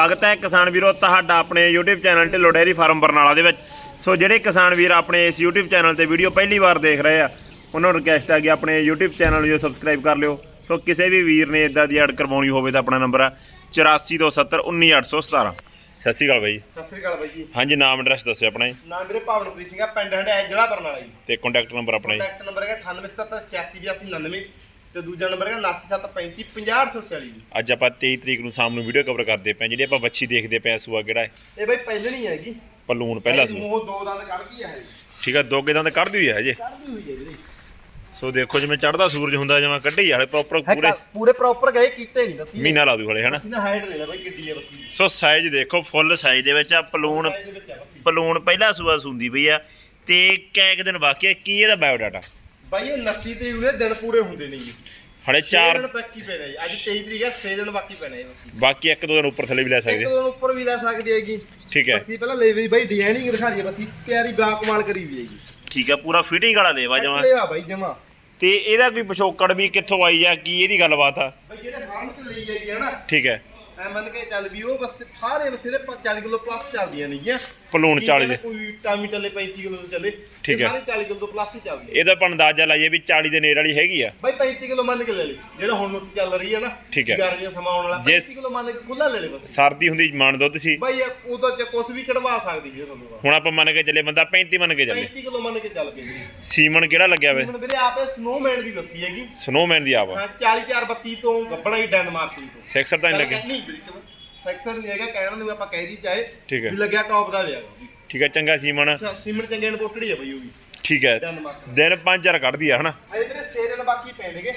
ਸਵਾਗਤ ਹੈ ਕਿਸਾਨ ਵੀਰੋ ਤੁਹਾਡਾ ਆਪਣੇ YouTube channel Dhillon dairy farm Barnala ਦੇ ਵਿੱਚ। ਸੋ ਜਿਹੜੇ ਕਿਸਾਨ ਵੀਰ ਆਪਣੇ ਇਸ YouTube ਚੈਨਲ ਤੇ ਵੀਡੀਓ ਪਹਿਲੀ ਵਾਰ ਦੇਖ ਰਹੇ ਆ ਉਹਨਾਂ ਨੂੰ ਰਿਕਵੈਸਟ ਹੈ ਕਿ ਆਪਣੇ YouTube ਚੈਨਲ ਨੂੰ ਸਬਸਕ੍ਰਾਈਬ ਕਰ ਲਿਓ। ਸੋ ਕਿਸੇ ਵੀ ਵੀਰ ਨੇ ਇਦਾਂ ਦੀ ਐਡ ਕਰਵਾਉਣੀ ਹੋਵੇ ਤਾਂ ਆਪਣਾ ਨੰਬਰ ਆ 8427191817 ਸਤਿ ਸ਼੍ਰੀ ਅਕਾਲ ਬਾਈ ਸਤਿ ਸ੍ਰੀ ਅਕਾਲ ਬਾਈ ਜੀ। ਹਾਂਜੀ ਨਾਮ ਐਡਰੈਸ ਦੱਸਿਓ ਆਪਣਾ। ਜੀ ਨਾਮ ਮੇਰੇ ਭਾਵਨਪ੍ਰੀਤ ਸਿੰਘ ਆ ਪਿੰਡ ਹੰਡਿਆ ਜ਼ਿਲ੍ਹਾ ਬਰਨਾਲਾ ਜੀ। ਤੇ ਕੰਟੈਕਟ ਨੰਬਰ ਆਪਣਾ। ਜੀ ਕੰਟੈਕਟ ਨੰਬਰ ਹੈਗਾ 9877868299 ਤੇ ਦੂਜਾ ਨੰਬਰ ਹੈਗਾ 9735 ਜੀ। ਅੱਜ ਆਪਾਂ 23 ਤਰੀਕ ਨੂੰ ਸ਼ਾਮ ਨੂੰ ਵੀਡੀਓ ਕਵਰ ਕਰਦੇ ਪਏ ਜਿਹੜੀ ਆਪਾਂ ਬੱਚੀ ਦੇਖਦੇ ਪਏ ਸੂਆ ਕਿਹੜਾ ਹੈ? ਇਹ ਬਾਈ ਪਹਿਲਣੀ ਹੈਗੀ। ਪਲੂਣ ਪਹਿਲਾ ਸੂਆ। ਮੂੰਹ ਦੋ ਦੰਦ ਕੱਢਦੀ ਹੈ ਠੀਕ ਆ ਦੋ ਕਿਦਾਂ ਤੇ ਕੱਢਦੀ ਹੋਈ ਹੈ ਹਜੇ? ਕੱਢਦੀ ਹੋਈ ਹੈ ਵੀਰੇ। ਸੋ ਦੇਖੋ ਜਿਵੇਂ ਚੜਦਾ ਸੂਰਜ ਹੁੰਦਾ ਜਿਵੇਂ ਕੱਢੀ ਹਲੇ ਪ੍ਰੋਪਰ ਪੂਰੇ ਪੂਰੇ ਪੂਰੇ ਪ੍ਰੋਪਰ ਗਏ ਕੀਤੇ ਨਹੀਂ ਦੱਸੀ। ਮਹੀਨਾ ਲਾ ਦੂ ਹਲੇ ਹਨਾ? ਅਸੀਂ ਨਾ ਹਾਈਟ ਲੈ ਲੈ ਬਾਈ ਕਿੱਡੀ ਹੈ ਬੱਸੀ ਸੋ ਸਾਈਜ਼ ਦੇਖੋ ਫੁੱਲ ਸਾਈਜ਼ ਦੇ ਵਿੱਚ ਆ ਪਲੂਣ Size ਦੇ ਵਿੱਚ ਹੈ ਬੱਸੀ ਪਲੂਣ ਪਹਿਲਾ ਸੂਆ ਸੁੰਦੀ ਪਈ ਆ। ਤੇ ਕੈਕ ਦਿਨ ਬਾਕੀ ਆ ਕੀ ਇਹਦਾ ਬਾਇਓ ਡਾਟਾ ਬਾਈ ਇਹ 29 ਤਰੀਕ ਨੂੰ ਇਹ ਦਿਨ ਪੂਰੇ ਹੁੰਦੇ ਨੇ ਜੀ। ਹਲੇ ਛੇ ਦਿਨ 4 ਬਾਕੀ ਪੈਣਾ ਜੀ। ਅੱਜ 23 ਤਰੀਕ ਹੈ 6 ਦਿਨ ਬਾਕੀ ਪੈਣਾ ਜੀ। ਬਾਕੀ ਇੱਕ ਦੋ ਦਿਨ ਉੱਪਰ ਥੱਲੇ ਵੀ ਲੈ ਇੱਕ ਸਕਦੇ ਦਿਨ ਉੱਪਰ ਵੀ ਲੈ ਸਕਦੀ ਹੈਗੀ। ਠੀਕ ਹੈ। ਬੱਸੀ ਪਹਿਲਾਂ ਲੈ ਵੀ ਬਾਈ ਡਿਜ਼ਾਈਨਿੰਗ ਦਿਖਾ ਦਈਏ ਬੱਸੀ ਤਿਆਰੀ ਬਾ ਕਮਾਲ ਕਰੀ ਵੀ ਹੈਗੀ। ਠੀਕ ਆ ਪੂਰਾ ਫਿਟਿੰਗ ਵਾਲਾ ਲੇਵਾ ਜਮਾ। ਲੈਵਾ ਬਾਈ ਜਮਾ। ਤੇ ਇਹਦਾ ਕੋਈ ਪਿਛੋਕੜ ਵੀ ਕਿੱਥੋਂ ਆਈ ਆ ਕੀ ਇਹਦੀ ਗੱਲਬਾਤ ਆ? ਬਈ ਜਿਹੜੇ ਫਾਰਮ ਤੋਂ ਲਈ ਜਾਈਏ ਹਨਾ ਠੀਕ ਹੈ। ਐ ਮੰਨ ਕੇ ਚੱਲ ਵੀ ਉਹ ਬਸ ਸਾਰੇ ਬਸ ਇਹਦੇ 40 ਕਿਲੋ ਪਲੱਸ ਚੱਲਦੀਆਂ ਨੇਗੀਆਂ ਪਲੂਣ 40 ਦੇ। ਕੋਈ ਟਾਮੀ ਟੱਲੇ 35 ਕਿਲੋ ਤੋਂ ਚੱਲੇ। ਠੀਕ ਹੈ। ਸਾਰੇ 40 ਕਿਲੋ ਤੋਂ ਪਲੱਸ ਹੀ ਚੱਲਦੀਆਂ। ਇਹਦਾ ਆਪਾਂ ਅੰਦਾਜ਼ਾ ਲਾਈਏ ਵੀ 40 ਦੇ ਨੇੜ ਵਾਲੀ ਹੈਗੀ ਆ। ਬਾਈ 35 ਕਿਲੋ ਮੰਨ ਕੇ ਲੈ ਲਈ। ਜਿਹੜਾ ਹੁਣ ਚੱਲ ਰਹੀ ਹੈ ਨਾ ਠੀਕ ਹੈ। ਗਰਮੀਆਂ ਸਮਾਂ ਆਉਣ ਵਾਲਾ ਜੇ 35 ਕਿਲੋ ਮੰਨ ਕੇ ਖੁੱਲਾ ਲੈ ਲੈ ਬਸ। ਸਰਦੀ ਹੁੰਦੀ ਮਾਨ ਦੁੱਧ ਸੀ ਬਾਈ ਇਹ ਉਦੋਂ ਚ ਕੁਝ ਵੀ ਕਢਵਾ ਸਕਦੀ ਜੀ ਤੁਹਾਨੂੰ ਹੁਣ ਆਪਾਂ ਮੰਨ ਕੇ ਚੱਲੇ ਬੰਦਾ 35 ਮੰਨ ਕੇ ਚੱਲੇ। 35 ਕਿਲੋ ਮੰਨ ਕੇ ਚੱਲ ਪਈ ਸੀਮਨ ਕਿਹੜਾ ਲੱਗਿਆ ਵੇ? ਹੁਣ ਵੀਰੇ ਆਪੇ ਸਨੋਮੈਨ ਦੀ ਦੱਸੀ ਹੈਗੀ। ਸਨੋਮੈਨ ਦੀ ਆਵਾ ਹਾਂ 40 4 32 ਤੋਂ ਗੱਬਣਾ ਹੀ ਡੈਨਮਾਰਕ ਦੀ ਤੋਂ। ਸੈਕਸਰ ਤਾਂ ਨਹੀਂ ਲੱਗੇ। ਨਹੀਂ ਵੀਰੇ ਸੈਕਸ਼ਨ ਨਹੀਂ ਹੈਗਾ ਕਹਿਣ ਨੂੰ ਆਪਾਂ ਕਹਿ ਦੀ ਚਾਹੇ ਠੀਕ ਹੈ। ਵੀ ਲੱਗਿਆ ਟੌਪ ਦਾ ਲਿਆ ਠੀਕ ਹੈ ਚੰਗਾ ਸੀਮਨ। ਸੀਮਨ ਚੰਗੇ ਪੋਟੜੀ ਹੈ ਬਈ ਉਹ ਵੀ। ਠੀਕ ਹੈ ਦਿਨ 5000 ਕੱਢਦੀ ਆ ਹਨਾ? ਅਜੇ ਮੇਰੇ 6 ਦਿਨ ਬਾਕੀ ਪੈਣਗੇ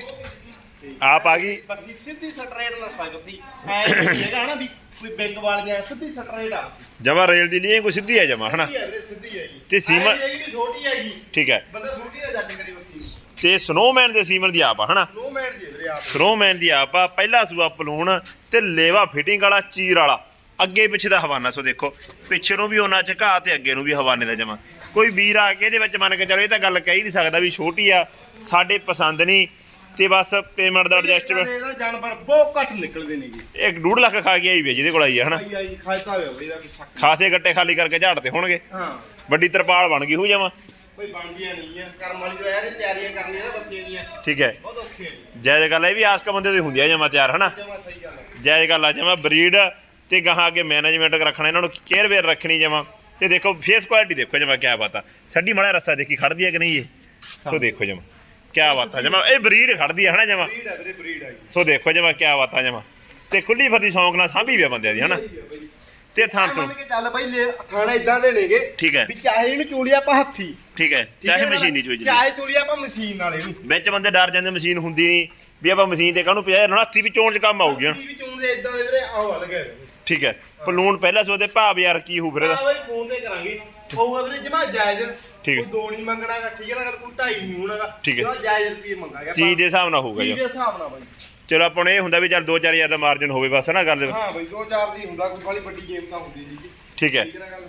ਆਪ ਆ ਗਈ। ਬਸ ਸਿੱਧੀ ਸਟਰੇਟ ਨਾ ਸਕਦੀ ਐ ਨਹੀਂ ਹੈਗਾ ਹਨਾ ਵੀ ਕੋਈ ਬੈਂਕ ਵਾਲੀਆਂ ਸਿੱਧੀ ਸਟਰੇਟ ਆ। ਜਮਾ ਰੇਲ ਦੀ ਲਈ ਕੋਈ ਸਿੱਧੀ ਆ ਜਮਾ ਹਨਾ? ਸਿੱਧੀ ਹੈ ਵੀਰੇ ਹੈਗੀ ਤੇ ਸੀਮਨ- ਨਹੀਂ ਹੈਗੀ ਵੀ ਛੋਟੀ ਹੈਗੀ। ਠੀਕ ਹੈ। ਬੰਦਾ ਛੋਟੀ ਨਾ ਜਾਂਦੀ ਕਰੀ ਵਸੀ ਤੇ ਸਨੋਮੈਨ ਦੇ ਸੀਮਨ ਦੀ ਆਪ ਆ ਹਨਾ? ਮੈਨ ਦੀ ਹੈ ਆਪ ਆ ਪਹਿਲਾ ਸੂਆ ਪਲੂਣ ਤੇ ਲੇਵਾ ਫਿਟਿੰਗ ਵਾਲਾ ਚੀਰ ਵਾਲਾ। ਅੱਗੇ ਪਿੱਛੇ ਦਾ ਹਵਾਨਾ ਸੋ ਦੇਖੋ ਪਿੱਛੇ ਨੂੰ ਵੀ ਉਹਨਾਂ ਝਕਾ ਤੇ ਅੱਗੇ ਨੂੰ ਵੀ ਹਵਾਨੇ ਦਾ ਜਮਾ। ਕੋਈ ਵੀਰ ਆ ਕੇ ਇਹਦੇ ਵਿੱਚ ਮੰਨ ਕੇ ਚਲੋ ਇਹ ਤਾਂ ਗੱਲ ਕਹਿ ਹੀ ਨਹੀਂ ਸਕਦਾ ਵੀ ਛੋਟੀ ਆ ਸਾਡੇ ਪਸੰਦ ਨਹੀਂ ਤੇ ਬਸ ਪੇਮੈਂਟ ਦਾ ਐਡਜਸਟਮੈਂਟ ਇਹਦਾ ਜਾਨਵਰ ਬਹੁਤ ਘੱਟ ਨਿਕਲਦੇ ਨੇਗੇ ਇੱਕ 2 ਲੱਖ ਖਾ ਕੇ ਆਈ ਵੀ ਜਿਹਦੇ ਕੋਲ ਆਈ ਆ ਹਨਾ? ਆਈ ਆਈ ਖਾਇਤਾ ਹੋਇਆ ਬਈ ਦਾ ਕੋਈ ਸ਼ੱਕ। ਨਹੀਂ। ਖਾਸੇ ਗੱਟੇ ਖਾਲੀ ਕਰਕੇ ਝਾੜਦੇ ਹੋਣਗੇ। ਹਾਂ। ਵੱਡੀ ਤਰਪਾਲ ਬਣ ਗਈ ਹੋ ਜਾਵਾਂ ਬਈ ਬਣਦੀਆਂ ਨਹੀਂ ਆ ਕਰਮ ਵਾਲੀ ਜੋ ਯਾਰ ਇਹ ਤਿਆਰੀਆਂ ਕਰਨੀਆਂ ਨਾ ਬੱਚੀਆਂ ਦੀਆਂ। ਠੀਕ ਹੈ। ਬਹੁਤ ਨੇ ਜਾਇਜ਼ ਗੱਲ ਹੈ ਵੀ ਆਸਕਾ ਬੰਦੇ ਦੀ ਹੁੰਦੀ ਆ ਜਮਾ ਤਿਆਰ ਹਨਾ? ਜਮਾ ਸਹੀ ਗੱਲ ਹੈ। ਜਾਇਜ਼ ਗੱਲ ਆ ਜਮਾ ਬਰੀਡ ਤੇ ਗਾਹਾਂ ਅੱਗੇ ਮੈਨੇਜਮੈਂਟ ਰੱਖਣਾ ਇਹਨਾਂ ਨੂੰ ਕੇਅਰ ਵੇਅਰ ਰੱਖਣੀ ਜਮਾ। ਤੇ ਦੇਖੋ ਫੇਸ ਕੁਆਲਿਟੀ ਦੇਖੋ ਜਮਾ ਕਿਆ ਬਾਤ ਆ। ਛੱਡੀ ਮੜਾ ਰੱਸਾ ਦੇਖੀ ਖੜਦੀ ਹੈ ਕਿ ਨਹੀਂ ਇਹ? ਸੋ ਦੇਖੋ ਜਮਾ ਕਿਆ ਬਾਤ ਆ ਜਮਾ। ਇਹ ਬਰੀਡ ਖੜਦੀ ਹੈ ਹਨਾ ਜਮਾ? ਬਰੀਡ ਹੈ ਵੀਰੇ ਬਰੀਡ ਹੈ ਸੋ ਦੇਖੋ ਜਮਾ ਕਿਆ ਬਾਤ ਆ ਜਮਾ। ਤੇ ਖੁੱਲੀ ਫਤੀ ਸ਼ੌਂਕ ਨਾਲ ਸਾਂਭੀ ਵੀ ਬੰਦਿਆਂ ਦੀ ਹਨਾ? ਤੇ ਥਾਂ ਤੋਂ। ਮੰਨ ਕੇ ਚੱਲ ਬਈ ਲੈ ਥਾਣਾ ਇਦਾਂ ਦੇ ਨੇਗੇ ਠੀਕ ਹੈ। ਵੀ ਚਾਹੇ ਇਹਨੂੰ ਚੂਲੀ ਆਪਾਂ ਹੱਥੀ। ਠੀਕ ਹੈ ਚਾਹੇ ਹੈ? ਮਸ਼ੀਨੀ ਜੀ ਚਾਹੇ ਚੂਲੀ। ਆਪਾਂ ਮਸ਼ੀਨ ਨਾਲ ਇਹਨੂੰ। ਵਿੱਚ ਬੰਦੇ ਡਰ ਜਾਂਦੇ ਮਸ਼ੀਨ ਹੁੰਦੀ ਨਹੀਂ ਵੀ ਆਪਾਂ ਮਸ਼ੀਨ ਤੇ ਕਾਹਨੂੰ ਪਿਆ ਹੱਥੀ ਵੀ ਚੋਣ ਚ ਕੰਮ ਹਨਾ ਹੱਥੀ ਵੀ ਚੂਣਦੇ ਇਦਾਂ ਦੇ ਵੀਰੇ ਆਹ ਲੱਗੇ ਠੀਕ ਹੈ ਪਲੂਣ ਪਹਿਲਾਂ ਸੋ ਤੇ ਭਾਵ ਯਾਰ ਕੀ ਹੋਊ ਫਿਰ ਇਹਦਾ। ਆ ਬਈ ਫੋਨ ਤੇ ਕਰਾਂਗੇ। ਹੋਊਗਾ ਵੀਰੇ ਜਮਾ ਜਾਇਜ਼। ਠੀਕ ਹੈ। ਕੋਈ ਦੋ ਨਹੀਂ ਮੰਗਣਾਗਾ ਠੀਕ ਹੈ ਨਾ ਗੱਲ ਕੋਈ ਢਾਈ ਨਹੀਂ ਹੋਣਾਗਾ। ਠੀਕ ਹੈ। ਜਾਇਜ਼ ਰੁਪਏ ਮੰਗਾਂਗੇ ਚੀਜ਼ ਦੇ ਹਿਸਾਬ ਨਾਲ ਹੋਊਗਾ ਚੀਜ਼ ਜੀ ਦੇ ਹਿਸਾਬ ਨਾਲ ਬਾਈ। ਚਲੋ ਆਪਾਂ ਨੂੰ ਇਹ ਹੁੰਦਾ ਵੀ ਚੱਲ 2-4000 ਦਾ ਮਾਰਜਨ ਹੋਵੇ ਬਸ ਨਾ ਗੱਲ ਦੇ ਹਾਂ ਬਈ 2000 ਦੀ ਹੁੰਦਾ ਕੋਈ ਵਾਲੀ ਵੱਡੀ ਗੇਮ ਤਾਂ ਹੁੰਦੀ ਨਹੀਂ ਜੀ ਠੀਕ ਹੈ। ਠੀਕ ਹੈ ਨਾ ਗੱਲ?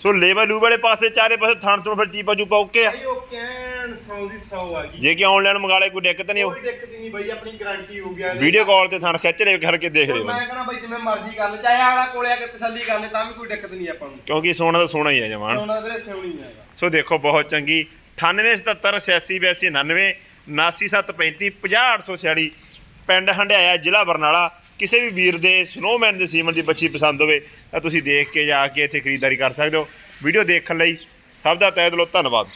ਸੋ ਲੇਬਰ ਲੂ ਵਾਲੇ ਪਾਸੇ ਚਾਰੇ ਪਾਸੇ ਥਣ ਤੋਂ ਫਿਰ ਚੀਪਾ ਚੂਪਾ ਓਕੇ ਆ? ਉਹ 100 ਦੀ 100 ਆ ਗਈ ਜੇ ਕਿ ਆਨਲਾਈਨ ਮੰਗਾ ਲੈ ਕੋਈ ਦਿੱਕਤ ਨਹੀਂ ਕੋਈ ਦਿੱਕਤ ਨਹੀਂ ਬਈ ਆਪਣੀ ਗਾਰੰਟੀ ਹੋ ਗਿਆ ਵੀਡੀਓ ਕਾਲ ਤੇ ਥਣ ਖਿੱਚ ਲੈ ਕਰਕੇ ਦੇਖ ਲਿਓ ਮੈਂ ਕਹਣਾ ਬਈ ਜਿਵੇਂ ਮਰਜ਼ੀ ਕਰ ਲੈ ਚਾਹੇ ਆਲਾ ਕੋਲੇ ਆ ਕੇ ਤਸੱਲੀ ਕਰ ਲੈ ਤਾਂ ਵੀ ਕੋਈ ਦਿੱਕਤ ਨਹੀਂ ਆਪਾਂ ਨੂੰ। ਕਿਉਂਕਿ ਸੋਨਾ ਤਾਂ ਸੋਨਾ ਹੀ ਆ ਜਮਾਨ ਉਹਨਾਂ ਦਾ ਵੀਰੇ ਸਿਉਣੀ ਹੈਗਾ। ਸੋ ਦੇਖੋ ਬਹੁਤ ਚੰਗੀ। 9877 86 82 99 89735 50846 ਪਿੰਡ ਹੰਡਿਆਇਆ, ਜ਼ਿਲ੍ਹਾ ਬਰਨਾਲਾ, ਕਿਸੇ ਵੀ ਵੀਰ ਦੇ ਸਨੋਮੈਨ ਦੇ ਸੀਮਨ ਦੀ ਬੱਚੀ ਪਸੰਦ ਹੋਵੇ, ਤਾਂ ਤੁਸੀਂ ਦੇਖ ਕੇ ਜਾ ਕੇ ਇੱਥੇ ਖਰੀਦਦਾਰੀ ਕਰ ਸਕਦੇ ਹੋ। ਵੀਡੀਓ ਦੇਖਣ ਲਈ ਸਭ ਦਾ ਤਹਿ ਦਿਲੋਂ ਧੰਨਵਾਦ।